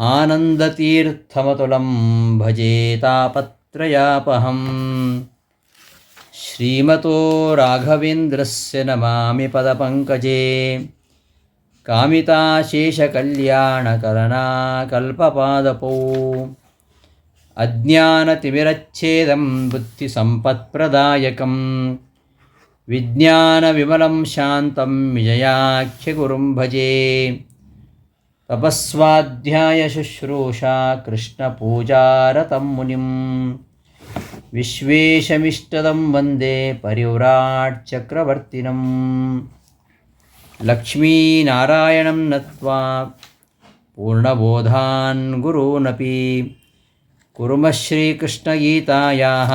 आनन्दतीर्थमतुलं भजे तापत्रयापहं श्रीमतो राघवेन्द्रस्य नमामि पदपङ्कजे। कामिताशेषकल्याणकलनाकल्पपादपौ अज्ञानतिमिरच्छेदं बुद्धिसम्पत्प्रदायकं विज्ञानविमलं शान्तं विजयाख्यगुरुं भजे। ತಪಸ್ವಾಧ್ಯಾಯಶುಶ್ರೂಷಾ ಕೃಷ್ಣಪೂಜಾರತಂ ಮುನಿಂ ವಿಶ್ವೇಶಮಿಷ್ಟದಂ ವಂದೇ ಪರಿವ್ರಾಟ್ ಚಕ್ರವರ್ತಿನಂ ಲಕ್ಷ್ಮೀನಾರಾಯಣಂ ನತ್ವಾ ಪೂರ್ಣಬೋಧಾನ್ ಗುರೂನಪಿ ಕುರುಮಶ್ರೀಕೃಷ್ಣಗೀತಾಯಾಹ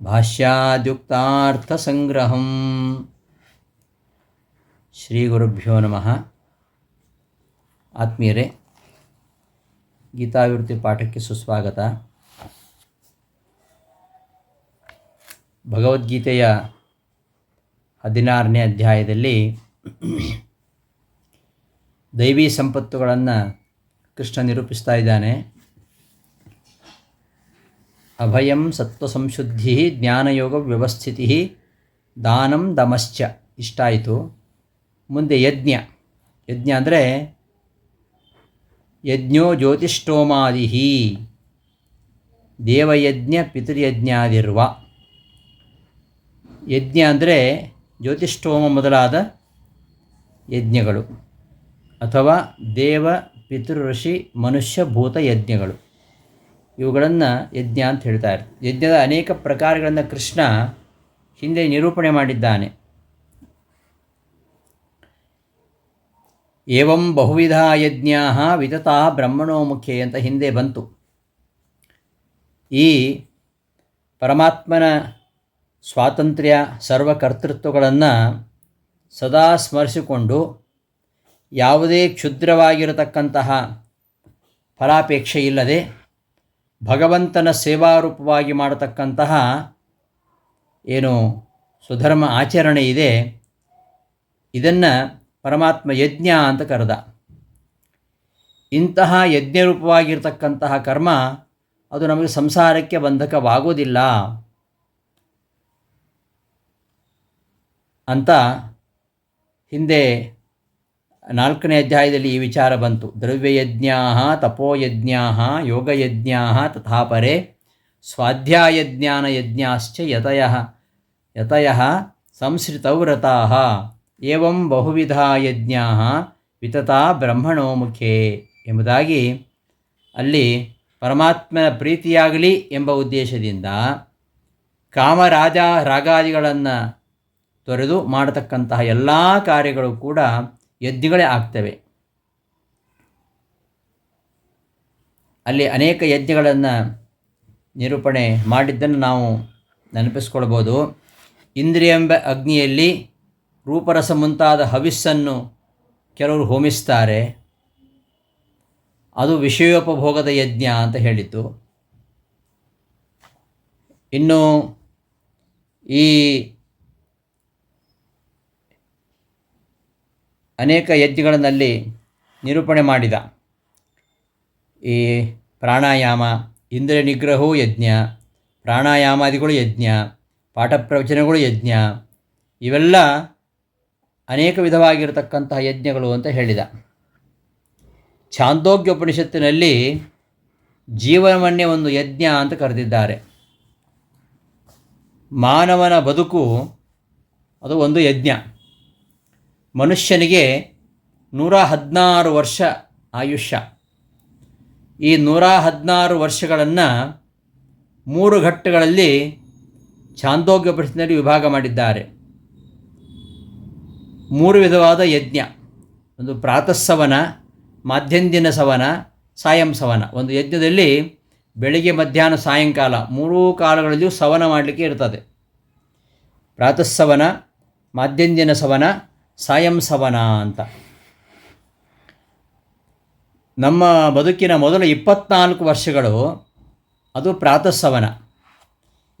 ಭಾಷ್ಯಾದ್ಯುಕ್ತಾರ್ಥಸಂಗ್ರಹಂ ಶ್ರೀಗುರುಭ್ಯೋ ನಮಃ ಆತ್ಮೀಯರೇ ಗೀತಾವಿವೃತ್ತಿ ಪಾಠಕ್ಕೆ ಸುಸ್ವಾಗತ. ಭಗವದ್ಗೀತೆಯ ಹದಿನಾರನೇ ಅಧ್ಯಾಯದಲ್ಲಿ ದೈವಿ ಸಂಪತ್ತುಗಳನ್ನು ಕೃಷ್ಣ ನಿರೂಪಿಸ್ತಾ ಇದ್ದಾನೆ. ಅಭಯಂ ಸತ್ವ ಸಂಶುದ್ಧಿ ಜ್ಞಾನಯೋಗ ವ್ಯವಸ್ಥಿತಿ ದಾನಂ ದಮಶ್ಚ. ಇಷ್ಟಾಯಿತು. ಮುಂದೆ ಯಜ್ಞ. ಯಜ್ಞ ಅಂದರೆ ಯಜ್ಞೋ ಜ್ಯೋತಿಷ್ಠೋಮಾದಿ ದೇವಯಜ್ಞ ಪಿತೃಯಜ್ಞಾದಿರ್ವ. ಯಜ್ಞ ಅಂದರೆ ಜ್ಯೋತಿಷ್ಠೋಮ ಮೊದಲಾದ ಯಜ್ಞಗಳು ಅಥವಾ ದೇವ, ಪಿತೃ, ಋಷಿ, ಮನುಷ್ಯ, ಭೂತ ಯಜ್ಞಗಳು. ಇವುಗಳನ್ನು ಯಜ್ಞ ಅಂತ ಹೇಳ್ತಾರೆ. ಯಜ್ಞದ ಅನೇಕ ಪ್ರಕಾರಗಳನ್ನು ಕೃಷ್ಣ ಹಿಂದೆ ನಿರೂಪಣೆ ಮಾಡಿದ್ದಾನೆ. ಏವಂ ಬಹುವಿಧ ಯಜ್ಞಾ ವಿತತಾ ಬ್ರಹ್ಮಣೋ ಮುಖೆ ಅಂತ ಹಿಂದೆ ಬಂತು. ಈ ಪರಮಾತ್ಮನ ಸ್ವಾತಂತ್ರ್ಯ ಸರ್ವಕರ್ತೃತ್ವಗಳನ್ನು ಸದಾ ಸ್ಮರಿಸಿಕೊಂಡು ಯಾವುದೇ ಕ್ಷುದ್ರವಾಗಿರತಕ್ಕಂತಹ ಫಲಾಪೇಕ್ಷೆ ಇಲ್ಲದೆ ಭಗವಂತನ ಸೇವಾರೂಪವಾಗಿ ಮಾಡತಕ್ಕಂತಹ ಏನು ಸುಧರ್ಮ ಆಚರಣೆ ಇದೆ. ಇದನ್ನು ಪರಮಾತ್ಮ ಯಜ್ಞ ಅಂತ ಕರೆದ. ಇಂತಹ ಯಜ್ಞರೂಪವಾಗಿರ್ತಕ್ಕಂತಹ ಕರ್ಮ ಅದು ನಮಗೆ ಸಂಸಾರಕ್ಕೆ ಬಂಧಕವಾಗೋದಿಲ್ಲ ಅಂತ ಹಿಂದೆ ನಾಲ್ಕನೇ ಅಧ್ಯಾಯದಲ್ಲಿ ಈ ವಿಚಾರ ಬಂತು. ದ್ರವ್ಯಯಜ್ಞಾ ತಪೋಯಜ್ಞಾ ಯೋಗಯಜ್ಞಾ ತಥಾಪರೆ, ಸ್ವಾಧ್ಯಾಯಜ್ಞಾನಯಜ್ಞಾಶ್ಚ ಯತಯ ಯತಯ ಸಂಶ್ರಿತವ್ರತಾ ಏವಂ ಬಹುವಿಧ ಯಜ್ಞ ವಿತತಾ ಬ್ರಹ್ಮಣೋ ಮುಖೇ ಎಂಬುದಾಗಿ ಅಲ್ಲಿ ಪರಮಾತ್ಮನ ಪ್ರೀತಿಯಾಗಲಿ ಎಂಬ ಉದ್ದೇಶದಿಂದ ಕಾಮರಾಜ ರಾಗಾದಿಗಳನ್ನು ತೊರೆದು ಮಾಡತಕ್ಕಂತಹ ಎಲ್ಲ ಕಾರ್ಯಗಳು ಕೂಡ ಯಜ್ಞಗಳೇ ಆಗ್ತವೆ. ಅಲ್ಲಿ ಅನೇಕ ಯಜ್ಞಗಳನ್ನು ನಿರೂಪಣೆ ಮಾಡಿದ್ದನ್ನು ನಾವು ನೆನಪಿಸ್ಕೊಳ್ಬೋದು. ಇಂದ್ರಿಯೆಂಬ ಅಗ್ನಿಯಲ್ಲಿ ರೂಪರಸ ಮುಂತಾದ ಹವಿಸ್ಸನ್ನು ಕೆಲವರು ಹೋಮಿಸ್ತಾರೆ. ಅದು ವಿಷಯೋಪಭೋಗದ ಯಜ್ಞ ಅಂತ ಹೇಳಿತು ಇನ್ನು ಈ ಅನೇಕ ಯಜ್ಞಗಳನ್ನಲ್ಲಿ ನಿರೂಪಣೆ ಮಾಡಿದ. ಈ ಪ್ರಾಣಾಯಾಮ ಇಂದ್ರಿಯ ನಿಗ್ರಹವೂ ಯಜ್ಞ, ಪ್ರಾಣಾಯಾಮಾದಿಗಳು ಯಜ್ಞ ಪಾಠ ಪ್ರವಚನಗಳು ಯಜ್ಞ, ಇವೆಲ್ಲ ಅನೇಕ ವಿಧವಾಗಿರತಕ್ಕಂತಹ ಯಜ್ಞಗಳು ಅಂತ ಹೇಳಿದ. ಛಾಂದೋಗ್ಯ ಉಪನಿಷತ್ತಿನಲ್ಲಿ ಜೀವನವನ್ನೇ ಒಂದು ಯಜ್ಞ ಅಂತ ಕರೆದಿದ್ದಾರೆ. ಮಾನವನ ಬದುಕು ಅದು ಒಂದು ಯಜ್ಞ. ಮನುಷ್ಯನಿಗೆ ನೂರ ಹದಿನಾರು ವರ್ಷ ಆಯುಷ್ಯ. ಈ ನೂರ ಹದಿನಾರು ವರ್ಷಗಳನ್ನು ಮೂರು ಘಟ್ಟಗಳಲ್ಲಿ ಛಾಂದೋಗ್ಯ ಉಪನಿಷತ್ತಿನಲ್ಲಿ ವಿಭಾಗ ಮಾಡಿದ್ದಾರೆ. ಮೂರು ವಿಧವಾದ ಯಜ್ಞ. ಒಂದು ಪ್ರಾತಃಸವನ, ಮಾಧ್ಯಂದಿನ ಸವನ, ಸಾಯಂ ಸವನ. ಒಂದು ಯಜ್ಞದಲ್ಲಿ ಬೆಳಿಗ್ಗೆ, ಮಧ್ಯಾಹ್ನ, ಸಾಯಂಕಾಲ ಮೂರೂ ಕಾಲಗಳಲ್ಲಿಯೂ ಸವನ ಮಾಡಲಿಕ್ಕೆ ಇರ್ತದೆ. ಪ್ರಾತಃಸವನ, ಮಾಧ್ಯಂದಿನ ಸವನ, ಸಾಯಂ ಸವನ ಅಂತ. ನಮ್ಮ ಬದುಕಿನ ಮೊದಲ ಇಪ್ಪತ್ನಾಲ್ಕು ವರ್ಷಗಳು ಅದು ಪ್ರಾತಃಸವನ.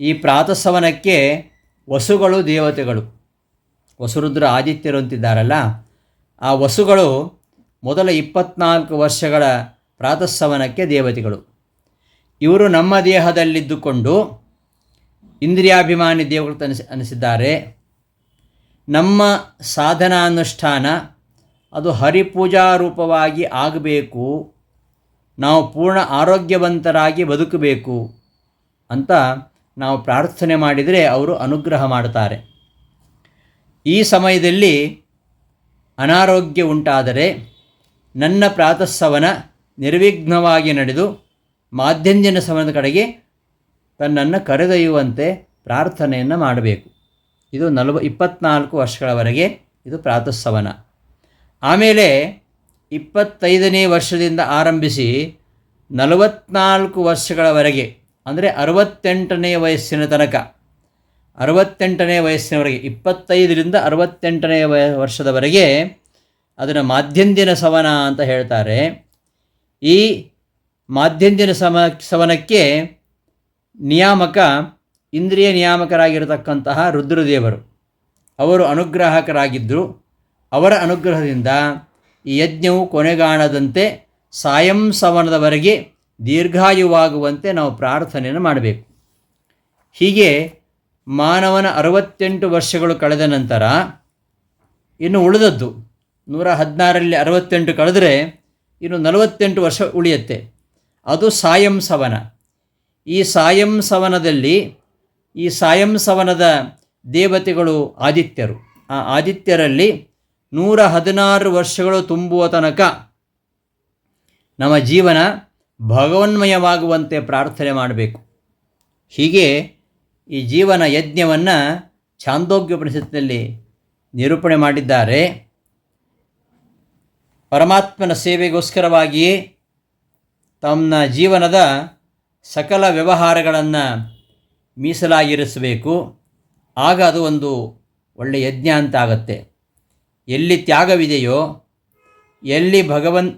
ಈ ಪ್ರಾತಃಸವನಕ್ಕೆ ವಸುಗಳು, ದೇವತೆಗಳು. ವಸುರುದ್ರ ಆದಿತ್ಯರು ಅಂತಿದ್ದಾರಲ್ಲ, ಆ ವಸುಗಳು ಮೊದಲ ಇಪ್ಪತ್ನಾಲ್ಕು ವರ್ಷಗಳ ಪ್ರಾತಃಸವನಕ್ಕೆ ದೇವತೆಗಳು. ಇವರು ನಮ್ಮ ದೇಹದಲ್ಲಿದ್ದುಕೊಂಡು ಇಂದ್ರಿಯಾಭಿಮಾನಿ ದೇವಗಳು ಅನಿಸಿ, ಅನಿಸಿದ್ದಾರೆ. ನಮ್ಮ ಸಾಧನಾನುಷ್ಠಾನ ಅದು ಹರಿಪೂಜಾ ರೂಪವಾಗಿ ಆಗಬೇಕು, ನಾವು ಪೂರ್ಣ ಆರೋಗ್ಯವಂತರಾಗಿ ಬದುಕಬೇಕು ಅಂತ ನಾವು ಪ್ರಾರ್ಥನೆ ಮಾಡಿದರೆ ಅವರು ಅನುಗ್ರಹ ಮಾಡ್ತಾರೆ ಈ ಸಮಯದಲ್ಲಿ ಅನಾರೋಗ್ಯ ಉಂಟಾದರೆ ನನ್ನ ಪ್ರಾತಃಸವನ ನಿರ್ವಿಘ್ನವಾಗಿ ನಡೆದು ಮಾಧ್ಯಂಜನ ಸಮಯದ ಕಡೆಗೆ ತನ್ನನ್ನು ಕರೆದೊಯ್ಯುವಂತೆ ಪ್ರಾರ್ಥನೆಯನ್ನು ಮಾಡಬೇಕು. ಇದು ನಲವ, ಇಪ್ಪತ್ನಾಲ್ಕು ವರ್ಷಗಳವರೆಗೆ ಇದು ಪ್ರಾತಃಸವನ. ಆಮೇಲೆ ಇಪ್ಪತ್ತೈದನೇ ವರ್ಷದಿಂದ ಆರಂಭಿಸಿ ನಲವತ್ನಾಲ್ಕು ವರ್ಷಗಳವರೆಗೆ, ಅಂದರೆ ಅರವತ್ತೆಂಟನೇ ವಯಸ್ಸಿನ ತನಕ ಅರವತ್ತೆಂಟನೇ ವಯಸ್ಸಿನವರೆಗೆ, ಇಪ್ಪತ್ತೈದರಿಂದ ಅರವತ್ತೆಂಟನೇ ವಯ, ವರ್ಷದವರೆಗೆ ಅದನ್ನು ಮಾಧ್ಯಂದಿನ ಸವನ ಅಂತ ಹೇಳ್ತಾರೆ. ಈ ಮಾಧ್ಯಂದಿನ ಸಮ, ಸವನಕ್ಕೆ ನಿಯಾಮಕ, ಇಂದ್ರಿಯ ನಿಯಾಮಕರಾಗಿರತಕ್ಕಂತಹ ರುದ್ರದೇವರು. ಅವರು ಅನುಗ್ರಾಹಕರಾಗಿದ್ದರು. ಅವರ ಅನುಗ್ರಹದಿಂದ ಈ ಯಜ್ಞವು ಕೊನೆಗಾಣದಂತೆ ಸಾಯಂ ಸವನದವರೆಗೆ ದೀರ್ಘಾಯುವಾಗುವಂತೆ ನಾವು ಪ್ರಾರ್ಥನೆಯನ್ನು ಮಾಡಬೇಕು. ಹೀಗೆ ಮಾನವನ ಅರವತ್ತೆಂಟು ವರ್ಷಗಳು ಕಳೆದ ನಂತರ, ಇನ್ನು ಉಳಿದದ್ದು, ನೂರ ಹದಿನಾರಲ್ಲಿ ಅರವತ್ತೆಂಟು ಕಳೆದರೆ, ಇನ್ನು ನಲವತ್ತೆಂಟು ವರ್ಷ ಉಳಿಯುತ್ತೆ. ಅದು ಸಾಯಂ ಸವನ. ಈ ಸಾಯಂ ಸವನದಲ್ಲಿ, ಈ ಸಾಯಂ ಸವನದ ದೇವತೆಗಳು ಆದಿತ್ಯರು. ಆ ಆದಿತ್ಯರಲ್ಲಿ ನೂರ ಹದಿನಾರು ವರ್ಷಗಳು ತುಂಬುವ ತನಕ ನಮ್ಮ ಜೀವನ ಭಗವನ್ಮಯವಾಗುವಂತೆ ಪ್ರಾರ್ಥನೆ ಮಾಡಬೇಕು. ಹೀಗೆ ಈ ಜೀವನ ಯಜ್ಞವನ್ನು ಛಾಂದೋಗ್ಯೋಪನಿಷತ್ತಿನಲ್ಲಿ ನಿರೂಪಣೆ ಮಾಡಿದ್ದಾರೆ. ಪರಮಾತ್ಮನ ಸೇವೆಗೋಸ್ಕರವಾಗಿಯೇ ತಮ್ಮ ಜೀವನದ ಸಕಲ ವ್ಯವಹಾರಗಳನ್ನು ಮೀಸಲಾಗಿರಿಸಬೇಕು. ಆಗ ಅದು ಒಂದು ಒಳ್ಳೆಯ ಯಜ್ಞ ಅಂತ ಆಗುತ್ತೆ. ಎಲ್ಲಿ ತ್ಯಾಗವಿದೆಯೋ, ಎಲ್ಲಿ ಭಗವನ್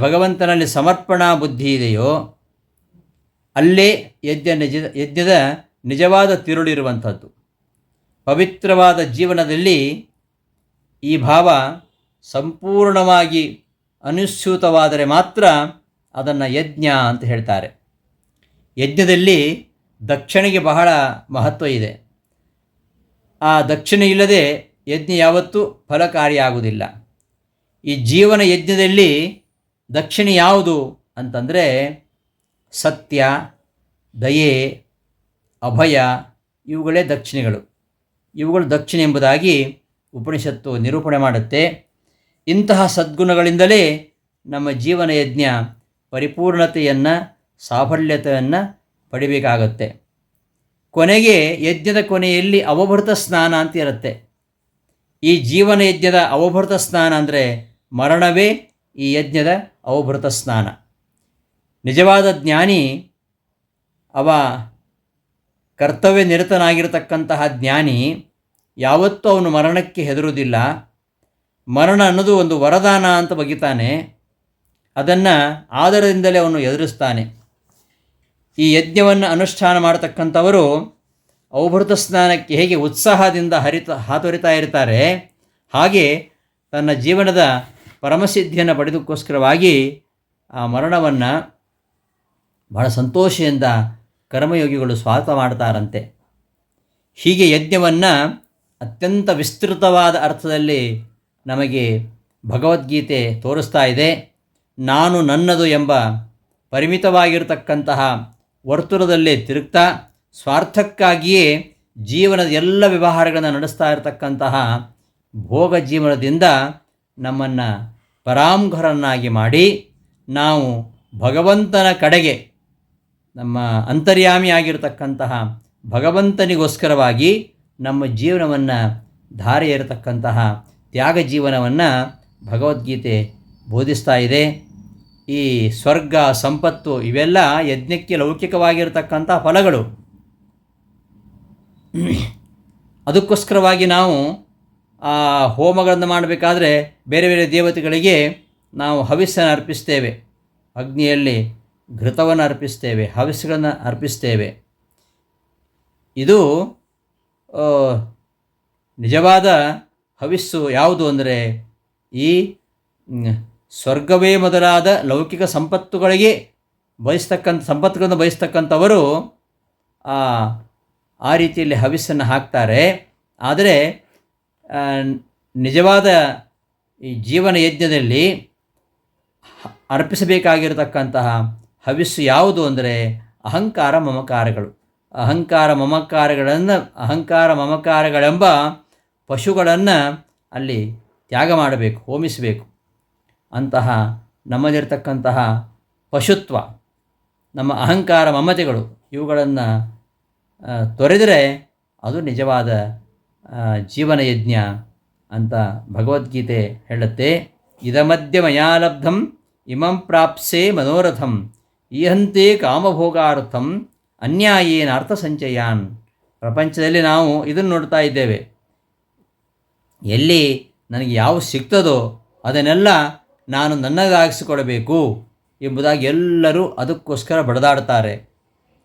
ಭಗವಂತನಲ್ಲಿ ಸಮರ್ಪಣಾ ಬುದ್ಧಿ ಇದೆಯೋ, ಅಲ್ಲೇ ಯಜ್ಞ ಯಜ್ಞದ ನಿಜವಾದ ತಿರುಳಿರುವಂಥದ್ದು. ಪವಿತ್ರವಾದ ಜೀವನದಲ್ಲಿ ಈ ಭಾವ ಸಂಪೂರ್ಣವಾಗಿ ಅನುಸ್ಯೂತವಾದರೆ ಮಾತ್ರ ಅದನ್ನು ಯಜ್ಞ ಅಂತ ಹೇಳ್ತಾರೆ. ಯಜ್ಞದಲ್ಲಿ ದಕ್ಷಿಣೆಗೆ ಬಹಳ ಮಹತ್ವ ಇದೆ. ಆ ದಕ್ಷಿಣೆ ಇಲ್ಲದೆ ಯಜ್ಞ ಯಾವತ್ತೂ ಫಲಕಾರಿಯಾಗುವುದಿಲ್ಲ. ಈ ಜೀವನ ಯಜ್ಞದಲ್ಲಿ ದಕ್ಷಿಣೆ ಯಾವುದು ಅಂತಂದರೆ ಸತ್ಯ, ದಯೆ ಅಭಯ, ಇವುಗಳೇ ದಕ್ಷಿಣೆಗಳು. ಇವುಗಳು ದಕ್ಷಿಣೆ ಎಂಬುದಾಗಿ ಉಪನಿಷತ್ತು ನಿರೂಪಣೆ ಮಾಡುತ್ತೆ. ಇಂತಹ ಸದ್ಗುಣಗಳಿಂದಲೇ ನಮ್ಮ ಜೀವನ ಯಜ್ಞ ಪರಿಪೂರ್ಣತೆಯನ್ನು, ಸಾಫಲ್ಯತೆಯನ್ನು ಪಡಿಬೇಕಾಗತ್ತೆ. ಕೊನೆಗೆ ಯಜ್ಞದ ಕೊನೆಯಲ್ಲಿ ಅವಭೃತ ಸ್ನಾನ ಅಂತ ಇರುತ್ತೆ. ಈ ಜೀವನ ಯಜ್ಞದ ಅವಭೃತ ಸ್ನಾನ ಅಂದರೆ ಮರಣವೇ ಈ ಯಜ್ಞದ ಅವಭೃತ ಸ್ನಾನ. ನಿಜವಾದ ಜ್ಞಾನಿ ಅವ ಕರ್ತವ್ಯ ನಿರತನಾಗಿರತಕ್ಕಂತಹ ಜ್ಞಾನಿ ಯಾವತ್ತೂ ಅವನು ಮರಣಕ್ಕೆ ಹೆದರುವುದಿಲ್ಲ. ಮರಣ ಅನ್ನೋದು ಒಂದು ವರದಾನ ಅಂತ ಬಗಿತಾನೆ. ಅದನ್ನು ಆದರದಿಂದಲೇ ಅವನು ಎದುರಿಸ್ತಾನೆ. ಈ ಯಜ್ಞವನ್ನು ಅನುಷ್ಠಾನ ಮಾಡತಕ್ಕಂಥವರು ಔಭೃತ ಸ್ನಾನಕ್ಕೆ ಹೇಗೆ ಉತ್ಸಾಹದಿಂದ ಹರಿತ ಹಾತೊರಿತಾ ಇರ್ತಾರೆ. ಹಾಗೆ ತನ್ನ ಜೀವನದ ಪರಮಸಿದ್ಧಿಯನ್ನು ಪಡೆದಕ್ಕೋಸ್ಕರವಾಗಿ ಆ ಮರಣವನ್ನು ಬಹಳ ಸಂತೋಷದಿಂದ ಕರ್ಮಯೋಗಿಗಳು ಸ್ವಾಗತ ಮಾಡ್ತಾರಂತೆ ಹೀಗೆ ಯಜ್ಞವನ್ನು ಅತ್ಯಂತ ವಿಸ್ತೃತವಾದ ಅರ್ಥದಲ್ಲಿ ನಮಗೆ ಭಗವದ್ಗೀತೆ ತೋರಿಸ್ತಾ ಇದೆ. ನಾನು ನನ್ನದು ಎಂಬ ಪರಿಮಿತವಾಗಿರತಕ್ಕಂತಹ ವರ್ತುಲದಲ್ಲೇ ತಿರುಗ್ತಾ ಸ್ವಾರ್ಥಕ್ಕಾಗಿಯೇ ಜೀವನದ ಎಲ್ಲ ವ್ಯವಹಾರಗಳನ್ನು ನಡೆಸ್ತಾ ಇರತಕ್ಕಂತಹ ಭೋಗ ಜೀವನದಿಂದ ನಮ್ಮನ್ನು ಪರಾಂಘರನ್ನಾಗಿ ಮಾಡಿ ನಾವು ಭಗವಂತನ ಕಡೆಗೆ ನಮ್ಮ ಅಂತರ್ಯಾಮಿ ಆಗಿರತಕ್ಕಂತಹ ಭಗವಂತನಿಗೋಸ್ಕರವಾಗಿ ನಮ್ಮ ಜೀವನವನ್ನು ಧಾರೆ ಇರತಕ್ಕಂತಹ ತ್ಯಾಗ ಜೀವನವನ್ನು ಭಗವದ್ಗೀತೆ ಬೋಧಿಸ್ತಾ ಇದೆ. ಈ ಸ್ವರ್ಗ, ಸಂಪತ್ತು ಇವೆಲ್ಲ ಯಜ್ಞಕ್ಕೆ ಲೌಕಿಕವಾಗಿರತಕ್ಕಂಥ ಫಲಗಳು. ಅದಕ್ಕೋಸ್ಕರವಾಗಿ ನಾವು ಆ ಹೋಮಗಳನ್ನು ಮಾಡಬೇಕಾದ್ರೆ ಬೇರೆ ಬೇರೆ ದೇವತೆಗಳಿಗೆ ನಾವು ಹವಿಸ್ಸನ್ನು ಅರ್ಪಿಸ್ತೇವೆ. ಅಗ್ನಿಯಲ್ಲಿ ಘೃತವನ್ನು ಅರ್ಪಿಸ್ತೇವೆ ಹವಿಸ್ಗಳನ್ನು ಅರ್ಪಿಸ್ತೇವೆ. ಇದು ನಿಜವಾದ ಹವಿಸ್ಸು ಯಾವುದು ಅಂದರೆ, ಈ ಸ್ವರ್ಗವೇ ಮೊದಲಾದ ಲೌಕಿಕ ಸಂಪತ್ತುಗಳಿಗೆ ಬಯಸ್ತಕ್ಕಂಥ, ಸಂಪತ್ತುಗಳನ್ನು ಬಯಸ್ತಕ್ಕಂಥವರು, ಆ ರೀತಿಯಲ್ಲಿ ಹವಿಸ್ಸನ್ನು ಹಾಕ್ತಾರೆ. ಆದರೆ ನಿಜವಾದ ಈ ಜೀವನ ಯಜ್ಞದಲ್ಲಿ ಅರ್ಪಿಸಬೇಕಾಗಿರತಕ್ಕಂತಹ ಹವಿಸ್ಸು ಯಾವುದು ಅಂದರೆ ಅಹಂಕಾರ ಮಮಕಾರಗಳು. ಅಹಂಕಾರ ಮಮಕಾರಗಳನ್ನು, ಅಹಂಕಾರ ಮಮಕಾರಗಳೆಂಬ ಪಶುಗಳನ್ನು ಅಲ್ಲಿ ತ್ಯಾಗ ಮಾಡಬೇಕು, ಹೋಮಿಸಬೇಕು. ಅಂತಹ ನಮ್ಮಲ್ಲಿರ್ತಕ್ಕಂತಹ ಪಶುತ್ವ, ನಮ್ಮ ಅಹಂಕಾರ ಮಮತೆಗಳು ಇವುಗಳನ್ನು ತೊರೆದರೆ ಅದು ನಿಜವಾದ ಜೀವನ ಯಜ್ಞ ಅಂತ ಭಗವದ್ಗೀತೆ ಹೇಳುತ್ತೆ. ಇದಮಧ್ಯ ಮಯಾಲಬ್ಧಂ ಇಮಂ ಪ್ರಾಪ್ಸೆ ಮನೋರಥಂ. ಈಹಂತೆ ಕಾಮಭೋಗಾರ್ಥಂ ಅನ್ಯಾಯೇನ ಅರ್ಥ ಸಂಚಯಾನ್ ಪ್ರಪಂಚದಲ್ಲಿ ನಾವು ಇದನ್ನು ನೋಡ್ತಾ ಇದ್ದೇವೆ. ಎಲ್ಲಿ ನನಗೆ ಯಾವ ಸಿಗ್ತದೋ ಅದನ್ನೆಲ್ಲ ನಾನು ನನ್ನದಾಗಿಸಿಕೊಡಬೇಕು ಎಂಬುದಾಗಿ ಎಲ್ಲರೂ ಅದಕ್ಕೋಸ್ಕರ ಬಡದಾಡ್ತಾರೆ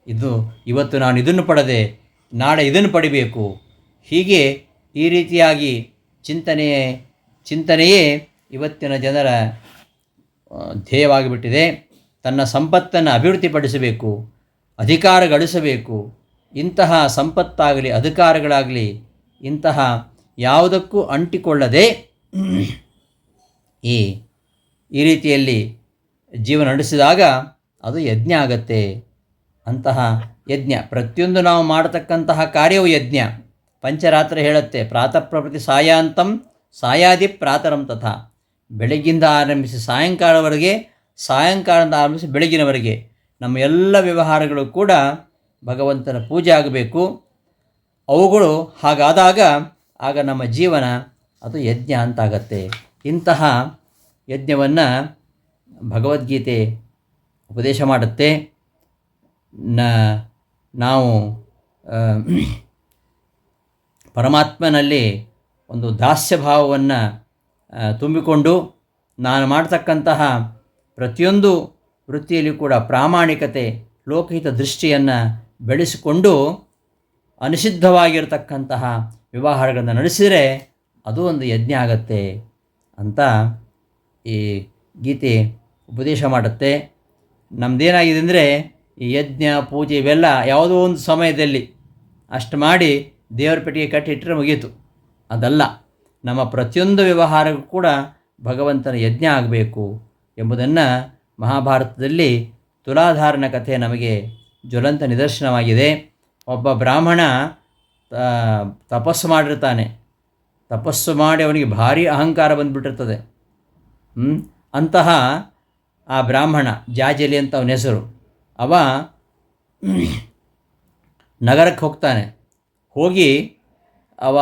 ಇದು ಇವತ್ತು ನಾನು ಇದನ್ನು ಪಡೆದೆ, ನಾಳೆ ಇದನ್ನು ಪಡಿಬೇಕು. ಹೀಗೆ ಈ ರೀತಿಯಾಗಿ ಚಿಂತನೆಯೇ ಚಿಂತನೆಯೇ ಇವತ್ತಿನ ಜನರ ಧ್ಯೇಯವಾಗಿಬಿಟ್ಟಿದೆ. ತನ್ನ ಸಂಪತ್ತನ್ನು ಅಭಿವೃದ್ಧಿಪಡಿಸಬೇಕು ಅಧಿಕಾರ ಗಳಿಸಬೇಕು. ಇಂತಹ ಸಂಪತ್ತಾಗಲಿ, ಅಧಿಕಾರಗಳಾಗಲಿ, ಇಂತಹ ಯಾವುದಕ್ಕೂ ಅಂಟಿಕೊಳ್ಳದೆ ಈ ಈ ರೀತಿಯಲ್ಲಿ ಜೀವನ ನಡೆಸಿದಾಗ ಅದು ಯಜ್ಞ ಆಗತ್ತೆ. ಅಂತಹ ಯಜ್ಞ. ಪ್ರತಿಯೊಂದು ನಾವು ಮಾಡತಕ್ಕಂತಹ ಕಾರ್ಯವು ಯಜ್ಞ. ಪಂಚರಾತ್ರ ಹೇಳುತ್ತೆ ಪ್ರಾತಃ ಪ್ರಭೃತಿ ಸಾಯಾಂತಂ, ಸಾಯಾದಿ ಪ್ರಾತರಂ ತಥಾ ಬೆಳಗ್ಗಿಂದ ಆರಂಭಿಸಿ ಸಾಯಂಕಾಲವರೆಗೆ ಸಾಯಂಕಾಲದಿಂದ ಆರಂಭಿಸಿ ಬೆಳಗಿನವರೆಗೆ ನಮ್ಮ ಎಲ್ಲ ವ್ಯವಹಾರಗಳು ಕೂಡ ಭಗವಂತನ ಪೂಜೆ ಆಗಬೇಕು. ಅವುಗಳು ಹಾಗಾದಾಗ ಆಗ ನಮ್ಮ ಜೀವನ ಅದು ಯಜ್ಞ ಅಂತಾಗತ್ತೆ. ಇಂತಹ ಯಜ್ಞವನ್ನು ಭಗವದ್ಗೀತೆ ಉಪದೇಶ ಮಾಡುತ್ತೆ. ನ, ನಾವು ಪರಮಾತ್ಮನಲ್ಲಿ ಒಂದು ದಾಸ್ಯ ಭಾವವನ್ನು ತುಂಬಿಕೊಂಡು ನಾನು ಮಾಡ್ತಕ್ಕಂತಹ ಪ್ರತಿಯೊಂದು ವೃತ್ತಿಯಲ್ಲಿ ಕೂಡ ಪ್ರಾಮಾಣಿಕತೆ, ಲೋಕಹಿತ ದೃಷ್ಟಿಯನ್ನು ಬೆಳೆಸಿಕೊಂಡು ಅನಿಷಿದ್ಧವಾಗಿರತಕ್ಕಂತಹ ವ್ಯವಹಾರಗಳನ್ನು ನಡೆಸಿದರೆ ಅದು ಒಂದು ಯಜ್ಞ ಆಗತ್ತೆ ಅಂತ ಈ ಗೀತೆ ಉಪದೇಶ ಮಾಡುತ್ತೆ. ನಮ್ಮದೇನಾಗಿದೆ ಅಂದರೆ ಈ ಯಜ್ಞ, ಪೂಜೆ ಇವೆಲ್ಲ ಯಾವುದೋ ಒಂದು ಸಮಯದಲ್ಲಿ ಅಷ್ಟು ಮಾಡಿ ದೇವರ ಪೆಟ್ಟಿಗೆ ಕಟ್ಟಿಟ್ಟರೆ ಮುಗೀತು. ಅದಲ್ಲ, ನಮ್ಮ ಪ್ರತಿಯೊಂದು ವ್ಯವಹಾರಕ್ಕೂ ಕೂಡ ಭಗವಂತನ ಯಜ್ಞ ಆಗಬೇಕು. ಎಂಬುದನ್ನು ಮಹಾಭಾರತದಲ್ಲಿ ತುಲಾಧಾರಣ ಕಥೆ ನಮಗೆ ಜ್ವಲಂತ ನಿದರ್ಶನವಾಗಿದೆ. ಒಬ್ಬ ಬ್ರಾಹ್ಮಣ ತಪಸ್ಸು ಮಾಡಿರ್ತಾನೆ. ತಪಸ್ಸು ಮಾಡಿ ಅವನಿಗೆ ಭಾರಿ ಅಹಂಕಾರ ಬಂದುಬಿಟ್ಟಿರ್ತದೆ? ಅಂತಹ ಆ ಬ್ರಾಹ್ಮಣ, ಜಾಜಲಿ ಅಂತ ಅವನ ಹೆಸರು. ಅವ ನಗರಕ್ಕೆ ಹೋಗ್ತಾನೆ. ಹೋಗಿ ಅವ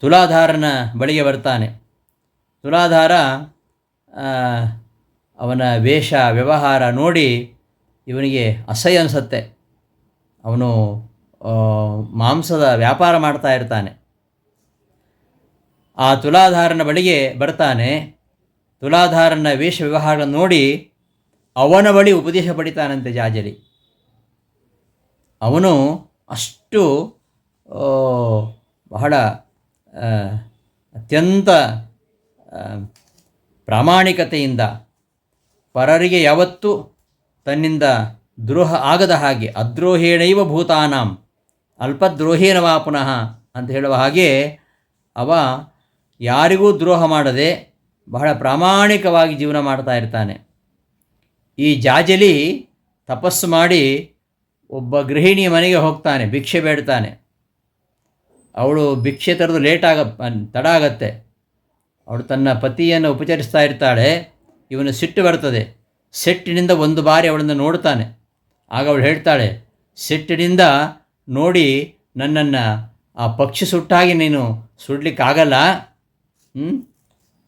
ತುಲಾಧಾರನ ಬಳಿಗೆ ಬರ್ತಾನೆ. ತುಲಾಧಾರ ಅವನ ವೇಷ, ವ್ಯವಹಾರ ನೋಡಿ ಇವನಿಗೆ ಅಸಹ್ಯ ಅನಿಸುತ್ತೆ. ಅವನು ಮಾಂಸದ ವ್ಯಾಪಾರ ಮಾಡ್ತಾ ಇರ್ತಾನೆ. ಆ ತುಲಾಧಾರನ ಬಳಿಗೆ ಬರ್ತಾನೆ. ತುಲಾಧಾರನ ವೇಷ, ವ್ಯವಹಾರ ನೋಡಿ ಅವನ ಬಳಿ ಉಪದೇಶ ಪಡಿತಾನಂತೆ ಜಾಜಲಿ. ಅವನು ಅಷ್ಟು ಬಹಳ ಅತ್ಯಂತ ಪ್ರಾಮಾಣಿಕತೆಯಿಂದ ಪರರಿಗೆ ಯಾವತ್ತೂ ತನ್ನಿಂದ ದ್ರೋಹ ಆಗದ ಹಾಗೆ ಅದ್ರೋಹೇಣೈವ ಭೂತಾನಾಂ ಅಲ್ಪದ್ರೋಹೇನವಾ ಪುನಃ ಅಂತ ಹೇಳುವ ಹಾಗೆ ಅವ ಯಾರಿಗೂ ದ್ರೋಹ ಮಾಡದೆ ಬಹಳ ಪ್ರಾಮಾಣಿಕವಾಗಿ ಜೀವನ ಮಾಡ್ತಾ ಇರ್ತಾನೆ. ಈ ಜಾಜಲಿ ತಪಸ್ಸು ಮಾಡಿ ಒಬ್ಬ ಗೃಹಿಣಿಯ ಮನೆಗೆ ಹೋಗ್ತಾನೆ, ಭಿಕ್ಷೆ ಬೇಡ್ತಾನೆ. ಅವಳು ಭಿಕ್ಷೆ ತರದು ಲೇಟ್ ಆಗ, ತಡ ಆಗತ್ತೆ. ಅವಳು ತನ್ನ ಪತಿಯನ್ನು ಉಪಚರಿಸ್ತಾ ಇರ್ತಾಳೆ. ಇವನು ಸಿಟ್ಟು ಬರ್ತದೆ. ಸೆಟ್ಟಿನಿಂದ ಒಂದು ಬಾರಿ ಅವಳನ್ನು ನೋಡ್ತಾನೆ. ಆಗ ಅವಳು ಹೇಳ್ತಾಳೆ, ಸೆಟ್ಟಿನಿಂದ ನೋಡಿ ನನ್ನನ್ನು, ಆ ಪಕ್ಷಿ ಸುಟ್ಟಾಗಿ ನೀನು ಸುಡ್ಲಿಕ್ಕಾಗಲ್ಲ?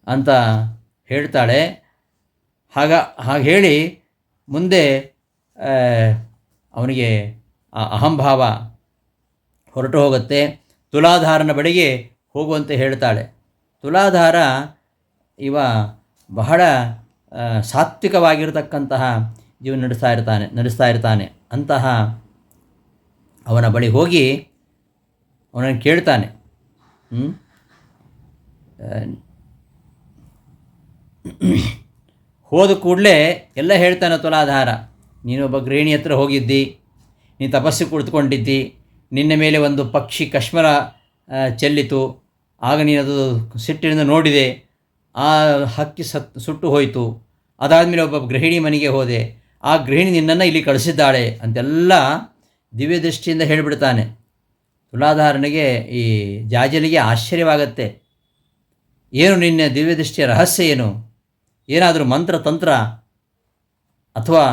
ಅಂತ ಹೇಳ್ತಾಳೆ. ಹಾಗ, ಹಾಗೆ ಹೇಳಿ ಮುಂದೆ ಅವನಿಗೆ ಆ ಅಹಂಭಾವ ಹೊರಟು ಹೋಗುತ್ತೆ. ತುಲಾಧಾರನ ಬಳಿಗೆ ಹೋಗುವಂತೆ ಹೇಳ್ತಾಳೆ. ತುಲಾಧಾರ ಇವ ಬಹಳ ಸಾತ್ವಿಕವಾಗಿರತಕ್ಕಂತಹ ಜೀವನ ನಡೆಸ್ತಾ ಇರ್ತಾನೆ ನಡೆಸ್ತಾ ಇರ್ತಾನೆ. ಅಂತಹ ಅವನ ಬಳಿ ಹೋಗಿ ಅವನನ್ನು ಕೇಳ್ತಾನೆ. ಹೋದ ಕೂಡಲೇ ಎಲ್ಲ ಹೇಳ್ತಾನೆ ತುಲಾಧಾರ, ನೀನೊಬ್ಬ ಗೃಹಿಣಿ ಹತ್ರ ಹೋಗಿದ್ದಿ ನೀನು ತಪಸ್ಸು ಕುಳಿತುಕೊಂಡಿದ್ದಿ, ನಿನ್ನ ಮೇಲೆ ಒಂದು ಪಕ್ಷಿ ಕಶ್ಮರ ಚೆಲ್ಲಿತು ಆಗ ನೀನು ಅದು ಸಿಟ್ಟಿನಿಂದ ನೋಡಿದೆ. ಆ ಹಕ್ಕಿ ಸತ್ ಸುಟ್ಟು ಹೋಯಿತು. ಅದಾದಮೇಲೆ ಒಬ್ಬ ಗೃಹಿಣಿ ಮನೆಗೆ ಹೋದೆ. ಆ ಗೃಹಿಣಿ ನಿನ್ನನ್ನು ಇಲ್ಲಿ ಕಳಿಸಿದ್ದಾಳೆ ಅಂತೆಲ್ಲ ದಿವ್ಯ ದೃಷ್ಟಿಯಿಂದ ಹೇಳಿಬಿಡ್ತಾನೆ. ತುಲಾಧಾರಣೆಗೆ ಈ ಜಾಜಲಿಗೆ ಆಶ್ಚರ್ಯವಾಗತ್ತೆ. ಏನು ನಿನ್ನ ದಿವ್ಯ ದೃಷ್ಟಿಯ ರಹಸ್ಯ ಏನು? ಏನಾದರೂ ಮಂತ್ರ, ತಂತ್ರ ಅಥವಾ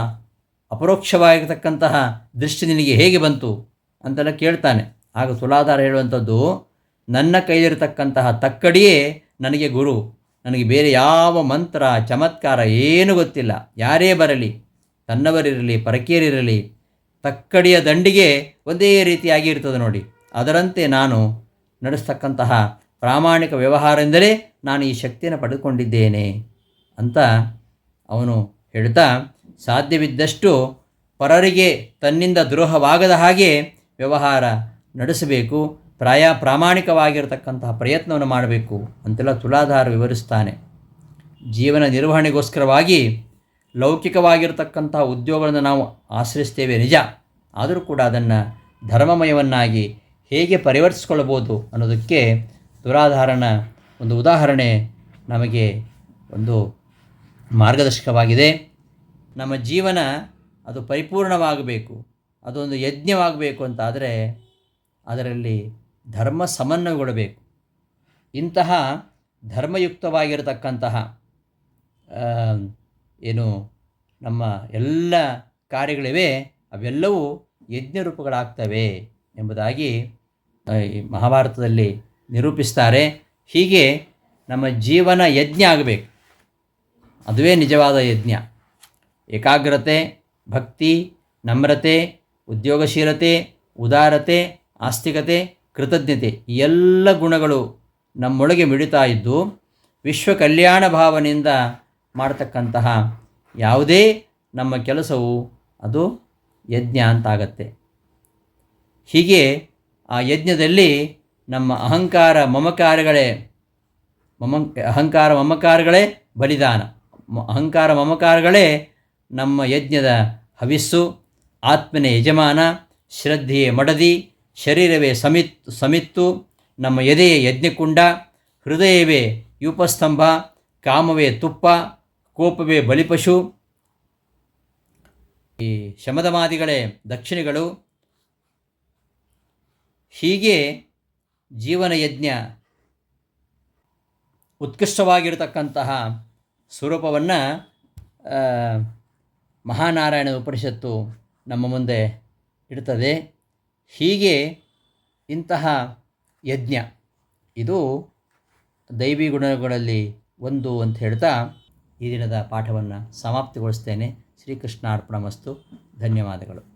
ಅಪರೋಕ್ಷವಾಗಿರ್ತಕ್ಕಂತಹ ದೃಷ್ಟಿ ನಿನಗೆ ಹೇಗೆ ಬಂತು ಅಂತೆಲ್ಲ ಕೇಳ್ತಾನೆ. ಆಗ ತುಲಾಧಾರ ಹೇಳುವಂಥದ್ದು ನನ್ನ ಕೈಲಿರತಕ್ಕಂತಹ ತಕ್ಕಡಿಯೇ ನನಗೆ ಗುರು. ನನಗೆ ಬೇರೆ ಯಾವ ಮಂತ್ರ, ಚಮತ್ಕಾರ ಏನೂ ಗೊತ್ತಿಲ್ಲ. ಯಾರೇ ಬರಲಿ, ತನ್ನವರಿರಲಿ, ಪರಕೀಯರಿರಲಿ, ತಕ್ಕಡಿಯ ದಂಡಿಗೆ ಒಂದೇ ರೀತಿಯಾಗಿ ಇರ್ತದೆ ನೋಡಿ. ಅದರಂತೆ ನಾನು ನಡೆಸ್ತಕ್ಕಂತಹ ಪ್ರಾಮಾಣಿಕ ವ್ಯವಹಾರ ಎಂದರೆ ನಾನು ಈ ಶಕ್ತಿಯನ್ನು ಪಡೆದುಕೊಂಡಿದ್ದೇನೆ ಅಂತ ಅವನು ಹೇಳ್ತಾ, ಸಾಧ್ಯವಿದ್ದಷ್ಟು ಪರರಿಗೆ ತನ್ನಿಂದ ದ್ರೋಹವಾಗದ ಹಾಗೆ ವ್ಯವಹಾರ ನಡೆಸಬೇಕು. ಪ್ರಾಯ ಪ್ರಾಮಾಣಿಕವಾಗಿರತಕ್ಕಂತಹ ಪ್ರಯತ್ನವನ್ನು ಮಾಡಬೇಕು ಅಂತೆಲ್ಲ ತುಲಾಧಾರ ವಿವರಿಸ್ತಾನೆ. ಜೀವನ ನಿರ್ವಹಣೆಗೋಸ್ಕರವಾಗಿ ಲೌಕಿಕವಾಗಿರತಕ್ಕಂತಹ ಉದ್ಯೋಗಗಳನ್ನು ನಾವು ಆಶ್ರಯಿಸ್ತೇವೆ ನಿಜ. ಆದರೂ ಕೂಡ ಅದನ್ನು ಧರ್ಮಮಯವನ್ನಾಗಿ ಹೇಗೆ ಪರಿವರ್ತಿಸ್ಕೊಳ್ಬೋದು ಅನ್ನೋದಕ್ಕೆ ತುಲಾಧಾರನ ಒಂದು ಉದಾಹರಣೆ ನಮಗೆ ಒಂದು ಮಾರ್ಗದರ್ಶಕವಾಗಿದೆ. ನಮ್ಮ ಜೀವನ ಅದು ಪರಿಪೂರ್ಣವಾಗಬೇಕು, ಅದೊಂದು ಯಜ್ಞವಾಗಬೇಕು ಅಂತಾದರೆ ಅದರಲ್ಲಿ ಧರ್ಮ ಸಮನ್ವಯಗೊಳ್ಳಬೇಕು ಇಂತಹ ಧರ್ಮಯುಕ್ತವಾಗಿರತಕ್ಕಂತಹ ಏನು ನಮ್ಮ ಎಲ್ಲ ಕಾರ್ಯಗಳಿವೆ, ಅವೆಲ್ಲವೂ ಯಜ್ಞ ರೂಪಗಳಾಗ್ತವೆ ಎಂಬುದಾಗಿ ಮಹಾಭಾರತದಲ್ಲಿ ನಿರೂಪಿಸ್ತಾರೆ. ಹೀಗೆ ನಮ್ಮ ಜೀವನ ಯಜ್ಞ ಆಗಬೇಕು. ಅದುವೇ ನಿಜವಾದ ಯಜ್ಞ. ಏಕಾಗ್ರತೆ, ಭಕ್ತಿ, ನಮ್ರತೆ, ಉದ್ಯೋಗಶೀಲತೆ, ಉದಾರತೆ, ಆಸ್ತಿಕತೆ ಕೃತಜ್ಞತೆ ಎಲ್ಲ ಗುಣಗಳು ನಮ್ಮೊಳಗೆ ಮಿಡಿತಾ ಇದ್ದು ವಿಶ್ವ ಕಲ್ಯಾಣ ಭಾವನೆಯಿಂದ ಮಾಡತಕ್ಕಂತಹ ಯಾವುದೇ ನಮ್ಮ ಕೆಲಸವು ಅದು ಯಜ್ಞ ಅಂತಾಗತ್ತೆ. ಹೀಗೆ ಆ ಯಜ್ಞದಲ್ಲಿ ನಮ್ಮ ಅಹಂಕಾರ ಮಮಕಾರಗಳೇ ಮಮ ಅಹಂಕಾರ ಮಮಕಾರಗಳೇ ಬಲಿದಾನ. ಅಹಂಕಾರ ಮಮಕಾರಗಳೇ ನಮ್ಮ ಯಜ್ಞದ ಹವಿಸ್ಸು, ಆತ್ಮನೇ ಯಜಮಾನ, ಶ್ರದ್ಧೆಯ ಮಡದಿ ಶರೀರವೇ ಸಮಿತ್, ಸಮಿತ್ತು, ನಮ್ಮ ಎದೆಯೇ ಯಜ್ಞಕುಂಡ, ಹೃದಯವೇ ಯೂಪಸ್ತಂಭ, ಕಾಮವೇ ತುಪ್ಪ, ಕೋಪವೇ ಬಲಿಪಶು. ಈ ಶಮದಮಾದಿಗಳೇ ದಕ್ಷಿಣೆಗಳು. ಹೀಗೆ ಜೀವನ ಯಜ್ಞ ಉತ್ಕೃಷ್ಟವಾಗಿರತಕ್ಕಂತಹ ಸ್ವರೂಪವನ್ನು ಮಹಾನಾರಾಯಣ ಉಪನಿಷತ್ತು ನಮ್ಮ ಮುಂದೆ ಇಡ್ತದೆ. ಹೀಗೆ ಇಂತಹ ಯಜ್ಞ. ಇದು ದೈವಿ ಗುಣಗಳಲ್ಲಿ ಒಂದು ಅಂತ ಹೇಳ್ತಾ ಈ ದಿನದ ಪಾಠವನ್ನು ಸಮಾಪ್ತಿಗೊಳಿಸ್ತೇನೆ. ಶ್ರೀಕೃಷ್ಣ ಅರ್ಪಣಮಸ್ತು ಧನ್ಯವಾದಗಳು.